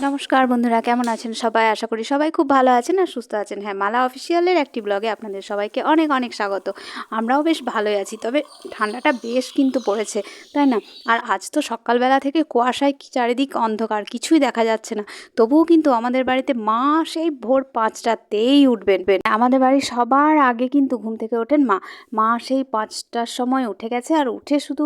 নমস্কার বন্ধুরা, কেমন আছেন সবাই? আশা করি সবাই খুব ভালো আছেন আর সুস্থ আছেন। হ্যাঁ মালা অফিসিয়ালের একটি ব্লগে আপনাদের সবাইকে অনেক অনেক স্বাগত। আমরাও বেশ ভালোই আছি, তবে ঠান্ডাটা বেশ কিন্তু পড়েছে, তাই না? আর আজ তো সকালবেলা থেকে কুয়াশায় চারিদিক অন্ধকার, কিছুই দেখা যাচ্ছে না। তবুও কিন্তু আমাদের বাড়িতে মা সেই ভোর পাঁচটাতেই উঠবেন আমাদের বাড়ির সবার আগে কিন্তু ঘুম থেকে ওঠেন মা। মা সেই পাঁচটার সময় উঠে গেছে, আর উঠে শুধু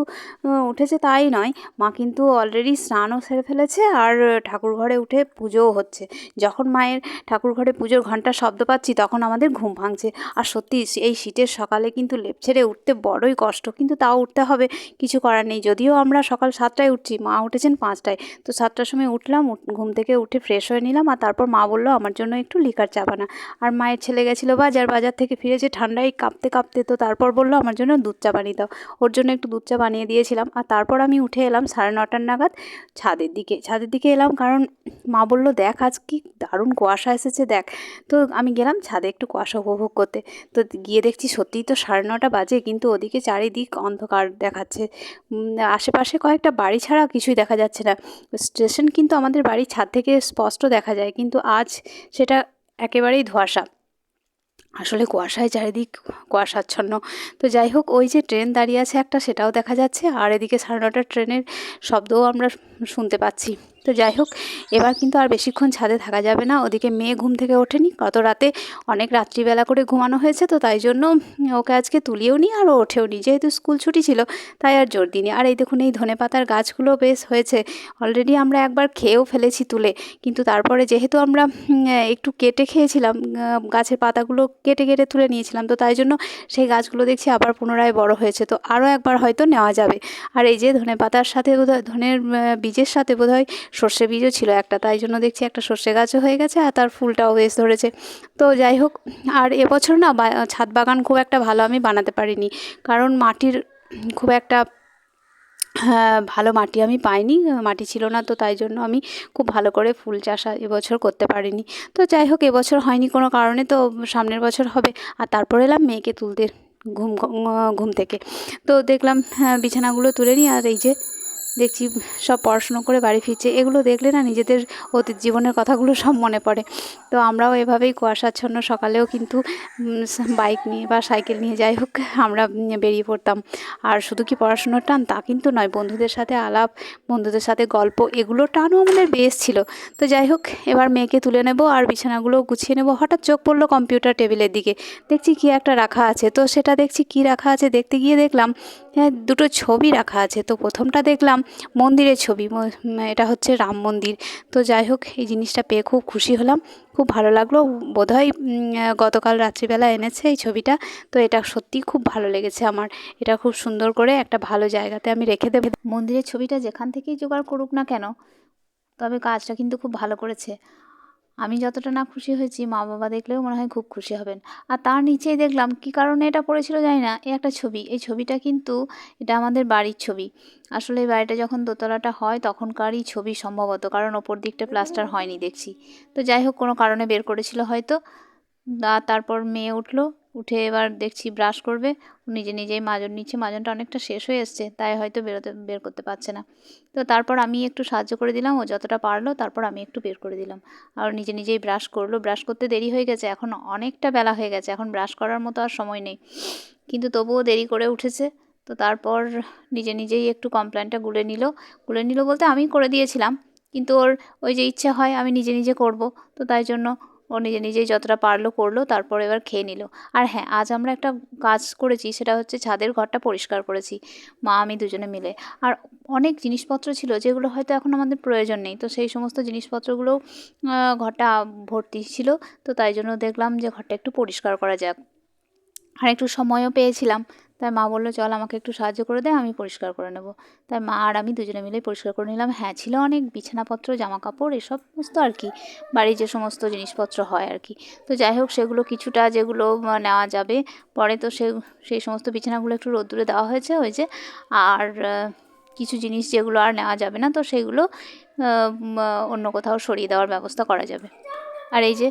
উঠেছে তাই নয়, মা কিন্তু অলরেডি স্নানও সেরে ফেলেছে, আর ঠাকুর ঘরে উঠে পুজোও হচ্ছে। যখন মায়ের ঠাকুর ঘরে পুজোর ঘণ্টার শব্দ পাচ্ছি, তখন আমাদের ঘুম ভাঙছে। আর সত্যি, এই শীতের সকালে কিন্তু লেপ ছেড়ে উঠতে বড়ই কষ্ট, কিন্তু তাও উঠতে হবে। কিছু করার নেই। যদিও আমরা সকাল সাতটায় উঠছি, মা উঠেছেন পাঁচটায়। তো সাতটার সময় উঠলাম ঘুম থেকে উঠে ফ্রেশ হয়ে নিলাম, আর তারপর মা বলল, আমার জন্য একটু লিকার চা বানা। আর মায়ের ছেলে গেছিল বাজার বাজার থেকে ফিরেছে ঠান্ডায় কাঁপতে কাঁপতে। তো তারপর বলল, আমার জন্য দুধ চা বানিয়ে দাও। ওর জন্য একটু দুধ চা বানিয়ে দিয়েছিলাম। আর তারপর আমি উঠে এলাম সাড়ে নটার নাগাদ ছাদের দিকে। ছাদের দিকে এলাম কারণ মা বলল, দেখ, আজ কি দারুণ কুয়াশা এসেছে, দেখ। তো আমি গেলাম ছাদে একটু কুয়াশা উপভোগ করতে। তো গিয়ে দেখছি সত্যিই তো সাড়ে নটা বাজে, কিন্তু ওদিকে চারিদিক অন্ধকার দেখাচ্ছে। আশেপাশে কয়েকটা বাড়ি ছাড়া কিছুই দেখা যাচ্ছে না। স্টেশন কিন্তু আমাদের বাড়ির ছাদ থেকে স্পষ্ট দেখা যায়, কিন্তু আজ সেটা একেবারেই ধোঁয়াশা। আসলে কুয়াশায় চারিদিক কুয়াশাচ্ছন্ন। তো যাই হোক, ওই যে ট্রেন দাঁড়িয়ে আছে একটা, সেটাও দেখা যাচ্ছে। আর এদিকে সাড়ে নটার ট্রেনের শব্দও আমরা শুনতে পাচ্ছি। তো যাই হোক, এবার কিন্তু আর বেশিক্ষণ ছাদে থাকা যাবে না। ওদিকে মেয়ে ঘুম থেকে ওঠেনি। গত রাতে অনেক রাত্রিবেলা করে ঘুমানো হয়েছে, তো তাই জন্য ওকে আজকে তুলিও নি আর ওঠেও নি। যেহেতু স্কুল ছুটি ছিল, তাই আর জোর দিইনি। আর এই দেখুন, এই ধনে পাতার গাছগুলো বেশ হয়েছে। অলরেডি আমরা একবার খেয়েও ফেলেছি তুলে। কিন্তু তারপরে যেহেতু আমরা একটু কেটে খেয়েছিলাম গাছের পাতাগুলো কেটে কেটে তুলে নিয়েছিলাম, তো তাই জন্য সেই গাছগুলো দেখছি আবার পুনরায় বড় হয়েছে। তো আরও একবার হয়তো নেওয়া যাবে। আর এই যে ধনে পাতার সাথে বোধহয়, ধনের বীজের সাথে বোধহয় সর্ষে বীজও ছিল একটা তাই জন্য দেখছি একটা সর্ষে গাছও হয়ে গেছে আর তার ফুলটাও বেশ ধরেছে। তো যাই হোক আর এবছর না ছাদ বাগান খুব একটা ভালো আমি বানাতে পারিনি। কারণ মাটির খুব একটা হ্যাঁ ভালো মাটি আমি পাইনি মাটি ছিল না তো তাই জন্য আমি খুব ভালো করে ফুল চাষ এবছর করতে পারিনি। তো যাই হোক এবছর হয়নি কোনো কারণে তো সামনের বছর হবে। আর তারপর এলাম মেয়েকে তুলতে ঘুম ঘুম থেকে। তো দেখলাম হ্যাঁ, বিছানাগুলো তুলে নিই আর এই যে দেখছি সব পড়াশুনো করে বাড়ি ফিরছে। এগুলো দেখলে না নিজেদের অতীত জীবনের কথাগুলো সব মনে পড়ে। তো আমরাও এভাবেই কুয়াশাচ্ছন্ন সকালেও কিন্তু বাইক নিয়ে বা সাইকেল নিয়ে যাই হোক, আমরা বেরিয়ে পড়তাম। আর শুধু কি পড়াশুনোর টান তা কিন্তু নয়, বন্ধুদের সাথে আলাপ, বন্ধুদের সাথে গল্প এগুলোর টানও আমাদের বেশ ছিল। তো যাই হোক, এবার মেয়েকে তুলে নেব আর বিছানাগুলো গুছিয়ে নেব। হঠাৎ চোখ পড়ল কম্পিউটার টেবিলের দিকে। দেখছি কি একটা রাখা আছে। তো সেটা দেখছি কি রাখা আছে দেখতে গিয়ে দেখলাম হ্যাঁ দুটো ছবি রাখা আছে। তো প্রথমটা দেখলাম মন্দিরের ছবি এটা হচ্ছে রাম মন্দির। তো যাই হোক, এই জিনিসটা পেয়ে খুব খুশি হলাম। খুব ভালো লাগল। বোধহয় হয় গতকাল রাত্রিবেলা এনেছে এই ছবিটা। তো এটা সত্যি খুব ভালো লেগেছে আমার। এটা খুব সুন্দর করে একটা ভালো জায়গাতে আমি রেখে দেবো। মন্দিরের ছবিটা যেখান থেকেই জোগাড় করুক না কেন, তবে কাজটা কিন্তু খুব ভালো করেছে। আমি যতটা না খুশি হয়েছি মা বাবা দেখলেও মনে হয় খুব খুশি হবেন। আর তার নিচেই দেখলাম, কি কারণে এটা পড়েছিল জানি না, এই একটা ছবি। এই ছবিটা কিন্তু এটা আমাদের বাড়ির ছবি। আসলে এই বাড়িটা যখন দোতলাটা হয়, তখনকারই ছবি সম্ভবত, কারণ ওপর দিকটা প্লাস্টার হয়নি দেখছি। তো যাই হোক, কোনো কারণে বের করেছিল হয়তো। তারপর মেয়ে উঠল উঠে এবার দেখছি ব্রাশ করবে। নিজে নিজেই মাজন নিচ্ছে, মাজনটা অনেকটা শেষ হয়ে এসছে, তাই হয়তো বেরোতে, বের করতে পারছে না। তো তারপর আমি একটু সাহায্য করে দিলাম, ও যতটা পারল তারপর আমি একটু বের করে দিলাম। আর নিজে নিজেই ব্রাশ করল ব্রাশ করতে দেরি হয়ে গেছে, এখন অনেকটা বেলা হয়ে গেছে, এখন ব্রাশ করার মতো আর সময় নেই। কিন্তু তবুও দেরি করে উঠেছে। তো তারপর নিজে নিজেই একটু কমপ্লেনটা গুলে নিল। গুলে নিল বলতে আমি করে দিয়েছিলাম, কিন্তু ওর ওই যে ইচ্ছে হয় আমি নিজে নিজে করব, তো তাই জন্য ও নিজে নিজেই যতটা পারল করল তারপর এবার খেয়ে নিল। আর হ্যাঁ আজ আমরা একটা কাজ করেছি সেটা হচ্ছে ছাদের ঘরটা পরিষ্কার করেছি মা আমি দুজনে মিলে। আর অনেক জিনিসপত্র ছিল যেগুলো হয়তো এখন আমাদের প্রয়োজন নেই। তো সেই সমস্ত জিনিসপত্রগুলোও আহ, ঘরটা ভর্তি ছিল তো তাই জন্য দেখলাম যে ঘরটা একটু পরিষ্কার করা যাক। আর একটু সময়ও পেয়েছিলাম। তাই মা বলল, চল আমাকে একটু সাহায্য করে দে, আমি পরিষ্কার করে নেব। তাই মা আর আমি দুজনে মিলেই পরিষ্কার করে নিলাম। হ্যাঁ ছিল অনেক বিছানাপত্র জামা কাপড় এসব সমস্ত আর কি, বাড়ির যে সমস্ত জিনিসপত্র হয় আর কি। তো যাই হোক, সেগুলো কিছুটা যেগুলো নেওয়া যাবে। পরে তো সে, সেই সমস্ত বিছানাগুলো একটু রোদ্দুরে দেওয়া হয়েছে, ওই যে, আর কিছু জিনিস যেগুলো আর নেওয়া যাবে না, তো সেগুলো অন্য কোথাও সরিয়ে দেওয়ার ব্যবস্থা করা যাবে। আর এই যে,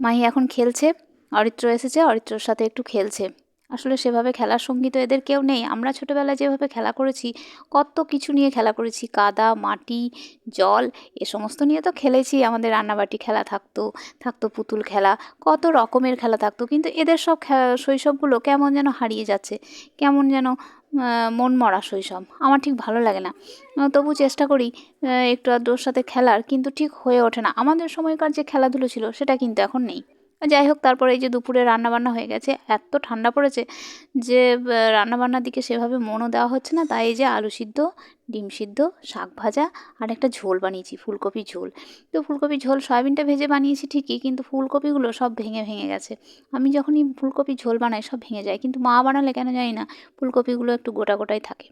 মাহি এখন খেলছে, অরিত্র এসেছে, অরিত্রর সাথে একটু খেলছে। আসলে সেভাবে খেলার সঙ্গী তো এদের কেউ নেই। আমরা ছোটোবেলায় যেভাবে খেলা করেছি, কত কিছু নিয়ে খেলা করেছি। কাদা, মাটি, জল, এ সমস্ত নিয়ে তো খেলেছি। আমাদের রান্নাবাটি খেলা থাকতো থাকতো পুতুল খেলা, কত রকমের খেলা থাকতো। কিন্তু এদের সব শৈশবগুলো কেমন যেন হারিয়ে যাচ্ছে, কেমন যেন মন মরা শৈশব। আমার ঠিক ভালো লাগে না। তবু চেষ্টা করি একটু আধটু সাথে খেলার, কিন্তু ঠিক হয়ে ওঠে না। আমাদের সময়কার যে খেলাধুলো ছিল, সেটা কিন্তু এখন নেই। যাই হোক, তারপরে এই যে দুপুরে রান্নাবান্না হয়ে গেছে, এত ঠান্ডা পড়েছে যে রান্নাবান্নার দিকে সেভাবে মনও দেওয়া হচ্ছে না। তাই এই যে আলু সিদ্ধ, ডিম সিদ্ধ, শাক ভাজা আর একটা ঝোল বানিয়েছি ফুলকপির ঝোল। তো ফুলকপির ঝোল, সয়াবিনটা ভেজে বানিয়েছি ঠিকই, কিন্তু ফুলকপিগুলো সব ভেঙে ভেঙে গেছে। আমি যখনই ফুলকপির ঝোল বানাই, সব ভেঙে যায়। কিন্তু মা বানালে কেন জানি না, ফুলকপিগুলো একটু গোটা গোটাই থাকে।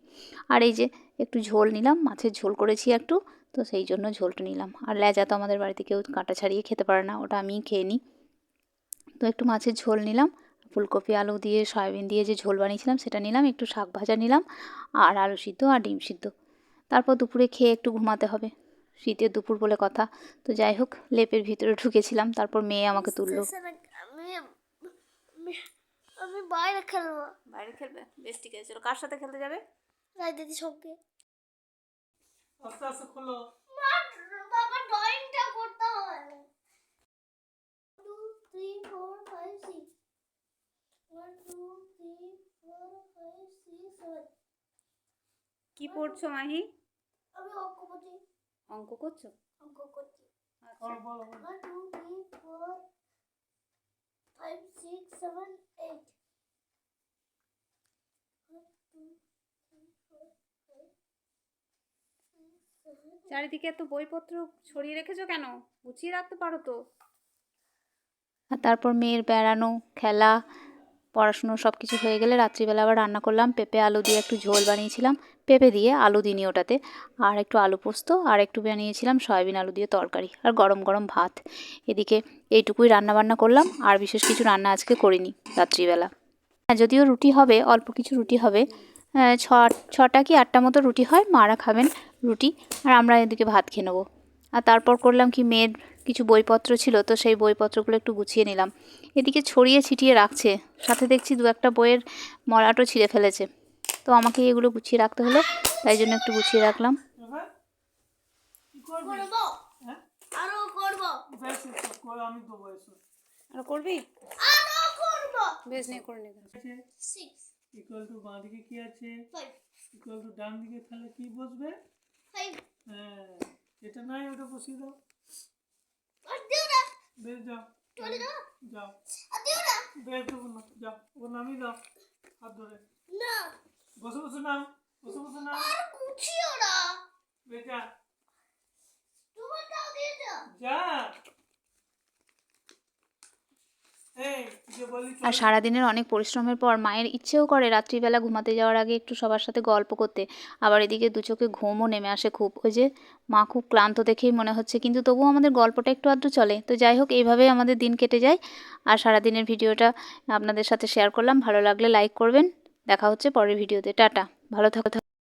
আর এই যে একটু ঝোল নিলাম, মাছের ঝোল করেছি একটু, তো সেই জন্য ঝোলটা নিলাম। আর লেজা তো আমাদের বাড়িতে কেউ কাঁটা ছাড়িয়ে খেতে পারে না, ওটা আমিই খেয়ে নিই। তো একটু মাছের ঝোল নিলাম। ফুলকপি আলু দিয়ে সয়াবিন দিয়ে যে ঝোল বানিয়েছিলাম সেটা নিলাম একটু শাক ভাজা নিলাম আর আলু সিদ্ধ আর ডিম সিদ্ধ। তারপর দুপুরে খেয়ে একটু ঘুমাতে হবে। শীতের দুপুর বলে কথা। তো যাই হোক লেপের ভিতরে ঢুকেছিলাম তারপর মেয়ে আমাকে তুললো। আমি বাইরে খেলব। বাইরে খেলবে? বেশ ঠিক আছে। চলো কার সাথে খেলতে যাবে? সঙ্গে। আস্তে আস্তে খোলো মা বাবা ড্রয়িংটা করতে হবে টু কি পড়ছো মাহি? আমি অঙ্ক করছি। অঙ্ক করছ? অঙ্ক করছি। থ্রি ফোর ফাইভ এইট চারিদিকে এত বইপত্র ছড়িয়ে রেখেছো কেন? গুছিয়ে রাখতে পারো তো। তারপর মেয়ের বেড়ানো খেলা পড়াশুনো সব কিছু হয়ে গেলে রাত্রিবেলা আবার রান্না করলাম। পেঁপে আলু দিয়ে একটু ঝোল বানিয়েছিলাম। পেঁপে দিয়ে আলু দিইনি ওটাতে। আর একটু আলু পোস্ত আর একটু বানিয়েছিলাম সয়াবিন আলু দিয়ে তরকারি আর গরম গরম ভাত। এদিকে এইটুকুই রান্না বান্না করলাম আর বিশেষ কিছু রান্না আজকে করিনি রাত্রিবেলা। হ্যাঁ যদিও রুটি হবে অল্প কিছু রুটি হবে। আহ, ছ ছটা কি আটটা মতো রুটি হয় মারা খাবেন রুটি। আর আমরা এদিকে ভাত খেয়ে নেব। আর তারপর করলাম কি মেয়ের কিছু বইপত্র ছিল তো সেই বইপত্রগুলো একটু গুছিয়ে নিলাম। এদিকে ছড়িয়ে ছিটিয়ে রাখছে সাথে দেখছি দু একটা বইয়ের মলাটও ছিঁড়ে ফেলেছে। তো আমাকে এগুলো গুছিয়ে রাখতে হলো তাই জন্য একটু গুছিয়ে রাখলাম। হ্যাঁ? আরও করব। বেশ এসো, করে আমি দেবো এসো আর করবি? বেশ নিয়ে করে নিবি ইকুয়াল টু বাঁ দিকে কি আছে? ইকুয়াল টু ডান দিকে তাহলে কি বসবে? হ্যাঁ এটা নাই ওটা বসিয়ে দাও। আর দিও না বেশ যাও চলে যাও যাও আর দিও না বেশ দেবো না যাও ও নামিয়ে দাও হাত ধরে না বসে বসে নাও বসে বসে নাও আর গুছিও না বেশ যা তোমারটাও দিয়ে দাও যা এই যে বলি আর সারাদিনের অনেক পরিশ্রমের পর মায়ের ইচ্ছেও করে রাত্রিবেলা ঘুমাতে যাওয়ার আগে একটু সবার সাথে গল্প করতে। আবার এদিকে দু চোখে ঘুমও নেমে আসে খুব। ওই যে মা খুব ক্লান্ত দেখেই মনে হচ্ছে, কিন্তু তবুও আমাদের গল্পটা একটু আধটু চলে। তো যাই হোক, এইভাবেই আমাদের দিন কেটে যায়। আর সারাদিনের ভিডিওটা আপনাদের সাথে শেয়ার করলাম। ভালো লাগলে লাইক করবেন। দেখা হচ্ছে পরের ভিডিওতে। টাটা। ভালো থাকো